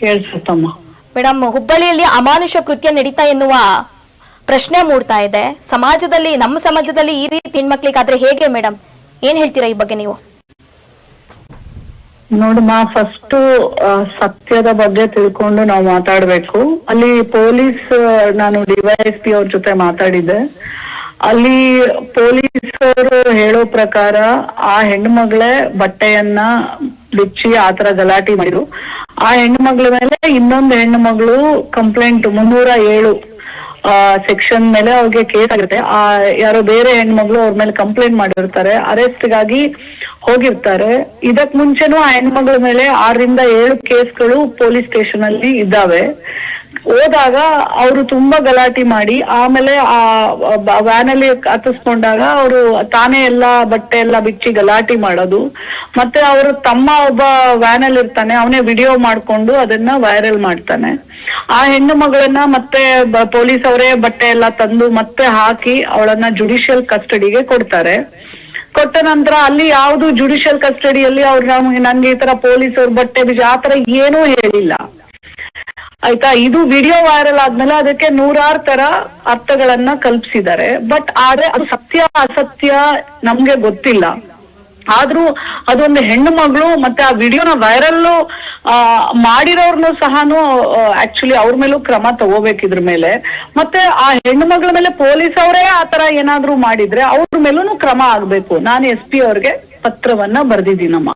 ಕೇಳಿಸುತ್ತಮ್ಮ madam ಹುಬ್ಬಳ್ಳಿಯಲ್ಲಿ ಅಮಾನುಷ ಕೃತ್ಯ ನಡೀತಾ ಎನ್ನುವ ಪ್ರಶ್ನೆ ಮೂಡ್ತಾ ಇದೆ. ಸಮಾಜದಲ್ಲಿ ನಮ್ಮ ಸಮಾಜದಲ್ಲಿ ಈ ರೀತಿ ಹೆಣ್ಮಕ್ಳಿಗಾದ್ರೆ ಹೇಗೆ ಮೇಡಮ್ ಏನ್ ಹೇಳ್ತೀರಾ ಈ ಬಗ್ಗೆ ನೀವು? ನೋಡಮ್ಮ ಫಸ್ಟ್ ಸತ್ಯದ ಬಗ್ಗೆ ತಿಳ್ಕೊಂಡು ನಾವು ಮಾತಾಡ್ಬೇಕು. ಅಲ್ಲಿ ಪೊಲೀಸ್ ನಾನು ಡಿವೈಎಸ್ಪಿ ಅವ್ರ ಜೊತೆ ಮಾತಾಡಿದ್ದೆ. ಅಲ್ಲಿ ಪೊಲೀಸರು ಹೇಳೋ ಪ್ರಕಾರ ಆ ಹೆಣ್ಮಗಳೇ ಬಟ್ಟೆಯನ್ನ ಬಿಚ್ಚಿ ಆತರ ಗಲಾಟೆ ಮಾಡಿದ್ರು. ಆ ಹೆಣ್ಣು ಮಗಳ ಮೇಲೆ ಇನ್ನೊಂದು ಹೆಣ್ಣು ಮಗಳು ಕಂಪ್ಲೇಂಟ್ ಮುನ್ನೂರ ಏಳು ಸೆಕ್ಷನ್ ಮೇಲೆ ಅವ್ರಿಗೆ ಕೇಸ್ ಆಗಿರುತ್ತೆ ಆ, ಯಾರೋ ಬೇರೆ ಹೆಣ್ಮಗಳು ಅವ್ರ ಮೇಲೆ ಕಂಪ್ಲೇಂಟ್ ಮಾಡಿರ್ತಾರೆ. ಅರೆಸ್ಟ್ಗಾಗಿ ಹೋಗಿರ್ತಾರೆ. ಇದಕ್ ಮುಂಚೆನೂ ಆ ಹೆಣ್ಮಗಳ ಮೇಲೆ ಆರರಿಂದ ಏಳು ಕೇಸ್ಗಳು ಪೊಲೀಸ್ ಸ್ಟೇಷನ್ ಅಲ್ಲಿ ಇದ್ದಾವೆ. ಹೋದಾಗ ಅವರು ತುಂಬಾ ಗಲಾಟೆ ಮಾಡಿ, ಆಮೇಲೆ ಆ ವ್ಯಾನ್ ಅಲ್ಲಿ ಹತ್ತಿಸ್ಕೊಂಡಾಗ ಅವರು ತಾನೇ ಎಲ್ಲ ಬಟ್ಟೆ ಎಲ್ಲ ಬಿಚ್ಚಿ ಗಲಾಟೆ ಮಾಡೋದು. ಮತ್ತೆ ಅವರು ತಮ್ಮ ಒಬ್ಬ ವ್ಯಾನ್ ಅಲ್ಲಿ ಇರ್ತಾನೆ, ಅವನೇ ವಿಡಿಯೋ ಮಾಡ್ಕೊಂಡು ಅದನ್ನ ವೈರಲ್ ಮಾಡ್ತಾನೆ. ಆ ಹೆಣ್ಣು ಮಗಳನ್ನ ಮತ್ತೆ ಪೊಲೀಸ್ ಅವರೇ ಬಟ್ಟೆ ಎಲ್ಲ ತಂದು ಮತ್ತೆ ಹಾಕಿ ಅವಳನ್ನ ಜುಡಿಷಿಯಲ್ ಕಸ್ಟಡಿಗೆ ಕೊಡ್ತಾರೆ. ಕೊಟ್ಟ ನಂತರ ಅಲ್ಲಿ ಯಾವ್ದು ಜುಡಿಷಿಯಲ್ ಕಸ್ಟಡಿಯಲ್ಲಿ ಅವ್ರು ನಮ್ಗೆ, ನಂಗೆ ಈ ತರ ಪೊಲೀಸ್ ಅವ್ರ ಬಟ್ಟೆ ಬೀಜ ಆ ತರ ಏನೂ ಹೇಳಿಲ್ಲ. ಆಯ್ತಾ? ಇದು ವಿಡಿಯೋ ವೈರಲ್ ಆದ್ಮೇಲೆ ಅದಕ್ಕೆ ನೂರಾರು ತರ ಅರ್ಥಗಳನ್ನ ಕಲ್ಪಿಸಿದ್ದಾರೆ. ಬಟ್ ಆದ್ರೆ ಅದು ಸತ್ಯ, ಅಸತ್ಯ ನಮ್ಗೆ ಗೊತ್ತಿಲ್ಲ. ಆದ್ರೂ ಅದೊಂದು ಹೆಣ್ಣು ಮಗಳು ಮತ್ತೆ ಆ ವಿಡಿಯೋನ ವೈರಲ್ ಮಾಡಿರೋರ್ನು ಸಹನು ಆಕ್ಚುಲಿ ಅವ್ರ ಮೇಲೂ ಕ್ರಮ ತಗೋಬೇಕು ಇದ್ರ ಮೇಲೆ. ಮತ್ತೆ ಆ ಹೆಣ್ಣು ಮಗಳ ಮೇಲೆ ಪೊಲೀಸ್ ಅವರೇ ಆತರ ಏನಾದ್ರೂ ಮಾಡಿದ್ರೆ ಅವ್ರ ಮೇಲೂ ಕ್ರಮ ಆಗ್ಬೇಕು. ನಾನು ಎಸ್ ಪಿ ಅವ್ರಿಗೆ ಪತ್ರವನ್ನ ಬರ್ದಿದ್ದೀನಮ್ಮ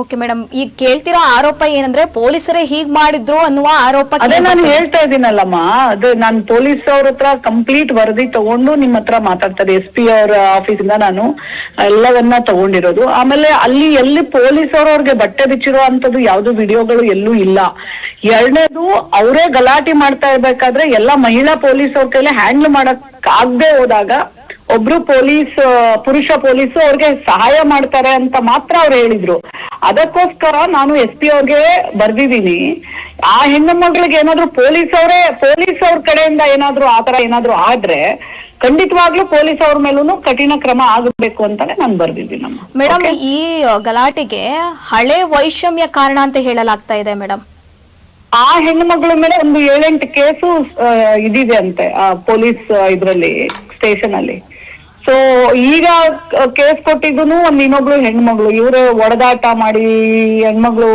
ಓಕೆ ಮೇಡಮ್ ಈಗ ಕೇಳ್ತಿರೋ ಆರೋಪ ಏನಂದ್ರೆ ಪೊಲೀಸರೇ ಹೀಗ್ ಮಾಡಿದ್ರು ಅನ್ನುವ ಆರೋಪ ಅದೇ ನಾನು ಹೇಳ್ತಾ ಇದ್ದೀನಲ್ಲಮ್ಮ. ಅದು ನಾನು ಪೊಲೀಸ್ ಅವ್ರ ಹತ್ರ ಕಂಪ್ಲೀಟ್ ವರದಿ ತಗೊಂಡು ನಿಮ್ಮ ಹತ್ರ ಮಾತಾಡ್ತಾರೆ. ಎಸ್ ಪಿ ಅವ್ರ ಆಫೀಸಿಂದ ನಾನು ಎಲ್ಲವನ್ನ ತಗೊಂಡಿರೋದು. ಆಮೇಲೆ ಅಲ್ಲಿ ಎಲ್ಲಿ ಪೊಲೀಸ್ ಅವರು ಅವ್ರಿಗೆ ಬಟ್ಟೆ ಬಿಚ್ಚಿರೋ ಅಂತದ್ದು ಯಾವ್ದು ವಿಡಿಯೋಗಳು ಎಲ್ಲೂ ಇಲ್ಲ. ಎರಡನೇದು ಅವರೇ ಗಲಾಟೆ ಮಾಡ್ತಾ ಇರ್ಬೇಕಾದ್ರೆ ಎಲ್ಲ ಮಹಿಳಾ ಪೊಲೀಸ್ ಅವ್ರ ಕೈಲಿ ಹ್ಯಾಂಡಲ್ ಮಾಡಕ್ ಆಗದೆ ಹೋದಾಗ ಒಬ್ರು ಪೊಲೀಸ್ ಪುರುಷ ಪೊಲೀಸ್ ಅವ್ರಿಗೆ ಸಹಾಯ ಮಾಡ್ತಾರೆ ಅಂತ ಮಾತ್ರ ಅವ್ರು ಹೇಳಿದ್ರು. ಅದಕ್ಕೋಸ್ಕರ ನಾನು ಎಸ್ ಪಿ ಅವ್ರಿಗೆ ಬರ್ದಿದ್ದೀನಿ. ಆ ಹೆಣ್ಣು ಮಗಳಿಗೆ ಏನಾದ್ರು ಪೊಲೀಸ್ ಅವರೇ ಪೊಲೀಸ್ ಅವ್ರ ಕಡೆಯಿಂದ ಏನಾದ್ರು ಆತರ ಏನಾದ್ರು ಆದ್ರೆ ಖಂಡಿತವಾಗ್ಲೂ ಪೊಲೀಸ್ ಅವ್ರ ಮೇಲೂ ಕಠಿಣ ಕ್ರಮ ಆಗಬೇಕು ಅಂತಾನೆ ನಾನು ಬರ್ದಿದ್ದೀನಿ ಮೇಡಮ್ ಈ ಗಲಾಟೆಗೆ ಹಳೆ ವೈಷಮ್ಯ ಕಾರಣ ಅಂತ ಹೇಳಲಾಗ್ತಾ ಇದೆ ಮೇಡಮ್. ಆ ಹೆಣ್ಣು ಮಗಳ ಮೇಲೆ ಒಂದು ಏಳೆಂಟು ಕೇಸು ಇದಿದೆ ಅಂತೆ ಆ ಪೊಲೀಸ್ ಇದ್ರಲ್ಲಿ ಸ್ಟೇಷನ್ ಅಲ್ಲಿ ಸೊ ಈಗ ಕೇಸ್ ಕೊಟ್ಟಿದ್ದು ಒಂದ್ ಇನ್ನೊಬ್ಳು ಹೆಣ್ಮಗ್ಳು. ಇವ್ರು ಒಡೆದಾಟ ಮಾಡಿ ಹೆಣ್ಮಗಳು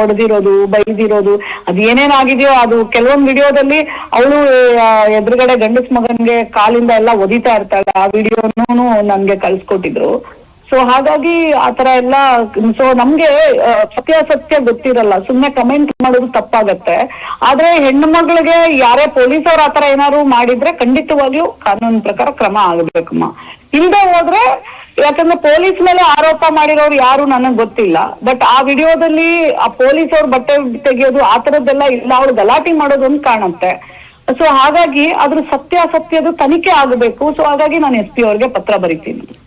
ಒಡೆದಿರೋದು, ಬೈದಿರೋದು, ಅದ್ ಏನೇನ್ ಆಗಿದೆಯೋ ಅದು ಕೆಲವೊಂದ್ ವಿಡಿಯೋದಲ್ಲಿ ಅವಳು ಎದುರುಗಡೆ ಗಂಡಸ್ ಮಗನ್ಗೆ ಕಾಲಿಂದ ಎಲ್ಲ ಒದಿತಾ ಇರ್ತಾಳೆ. ಆ ವಿಡಿಯೋನು ನನ್ಗೆ ಕಳ್ಸ್ಕೊಟ್ಟಿದ್ರು. ಸೊ ಹಾಗಾಗಿ ಆತರ ಎಲ್ಲ ಸೊ ನಮ್ಗೆ ಆ, ಸತ್ಯಾಸತ್ಯ ಗೊತ್ತಿರಲ್ಲ. ಸುಮ್ನೆ ಕಮೆಂಟ್ ಮಾಡೋದು ತಪ್ಪಾಗತ್ತೆ. ಆದ್ರೆ ಹೆಣ್ಣು ಮಗಳಿಗೆ ಯಾರೇ ಪೊಲೀಸ್ ಅವ್ರ ಆತರ ಏನಾದ್ರು ಮಾಡಿದ್ರೆ ಖಂಡಿತವಾಗ್ಲೂ ಕಾನೂನು ಪ್ರಕಾರ ಕ್ರಮ ಆಗ್ಬೇಕಮ್ಮ. ಹಿಂದೆ ಹೋದ್ರೆ ಯಾಕಂದ್ರೆ ಪೊಲೀಸ್ ಮೇಲೆ ಆರೋಪ ಮಾಡಿರೋರು ಯಾರು ನನಗ್ ಗೊತ್ತಿಲ್ಲ. ಬಟ್ ಆ ವಿಡಿಯೋದಲ್ಲಿ ಆ ಪೊಲೀಸ್ ಅವ್ರ ಬಟ್ಟೆ ತೆಗೆಯೋದು ಆ ತರದ್ದೆಲ್ಲ ಇಲ್ಲ. ಅವ್ರು ಗಲಾಟೆ ಮಾಡೋದು ಅಂತ ಕಾಣುತ್ತೆ. ಸೊ ಹಾಗಾಗಿ ಅದ್ರ ಸತ್ಯಾಸತ್ಯದ ತನಿಖೆ ಆಗಬೇಕು. ಸೊ ಹಾಗಾಗಿ ನಾನು ಎಸ್ ಪಿ ಅವ್ರಿಗೆ ಪತ್ರ ಬರಿತೀನಿ.